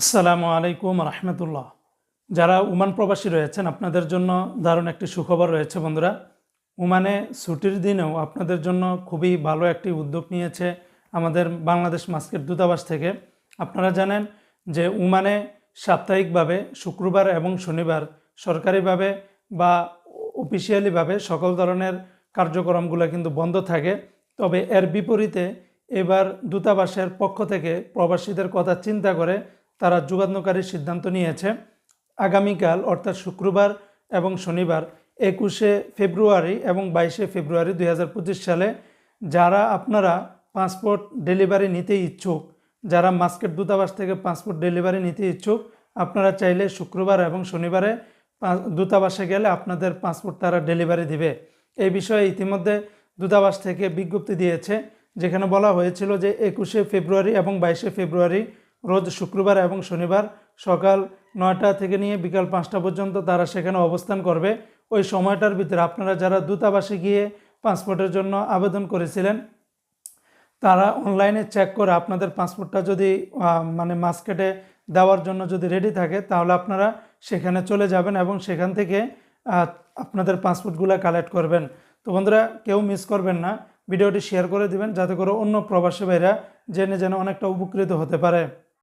আসসালামু আলাইকুম রহমতুল্লাহ। যারা উমান প্রবাসী রয়েছেন, আপনাদের জন্য দারুণ একটি সুখবর রয়েছে বন্ধুরা। উমানে ছুটির দিনেও আপনাদের জন্য খুবই ভালো একটি উদ্যোগ নিয়েছে আমাদের বাংলাদেশ মাস্কের দূতাবাস থেকে। আপনারা জানেন যে উমানে সাপ্তাহিকভাবে শুক্রবার এবং শনিবার সরকারিভাবে বা অফিসিয়ালিভাবে সকল ধরনের কার্যক্রমগুলো কিন্তু বন্ধ থাকে। তবে এর বিপরীতে এবার দূতাবাসের পক্ষ থেকে প্রবাসীদের কথা চিন্তা করে তারা যুগান্তকারী সিদ্ধান্ত নিয়েছে। আগামীকাল, অর্থাৎ শুক্রবার এবং শনিবার, একুশে ফেব্রুয়ারি এবং বাইশে ফেব্রুয়ারি দুই হাজার পঁচিশ সালে যারা আপনারা পাসপোর্ট ডেলিভারি নিতে ইচ্ছুক, যারা মাস্কেট দূতাবাস থেকে পাসপোর্ট ডেলিভারি নিতে ইচ্ছুক, আপনারা চাইলে শুক্রবার এবং শনিবারে দূতাবাসে গেলে আপনাদের পাসপোর্ট তারা ডেলিভারি দিবে। এই বিষয়ে ইতিমধ্যে দূতাবাস থেকে বিজ্ঞপ্তি দিয়েছে, যেখানে বলা হয়েছিল যে একুশে ফেব্রুয়ারি এবং বাইশে ফেব্রুয়ারি রোজ শুক্রবার এবং শনিবার সকাল নয়টা থেকে নিয়ে বিকাল পাঁচটা পর্যন্ত তারা সেখানে অবস্থান করবে। ওই সময়টার ভিতরে আপনারা যারা দূতাবাসে গিয়ে পাসপোর্টের জন্য আবেদন করেছিলেন, তারা অনলাইনে চেক করে আপনাদের পাসপোর্টটা যদি মানে মাস্কেটে দেওয়ার জন্য যদি রেডি থাকে, তাহলে আপনারা সেখানে চলে যাবেন এবং সেখান থেকে আপনাদের পাসপোর্টগুলো কালেক্ট করবেন। তো বন্ধুরা, কেউ মিস করবেন না। ভিডিওটি শেয়ার করে দিবেন, যাতে করে অন্য প্রবাসী ভাইরা জেনে যেন অনেকটা উপকৃত হতে পারে।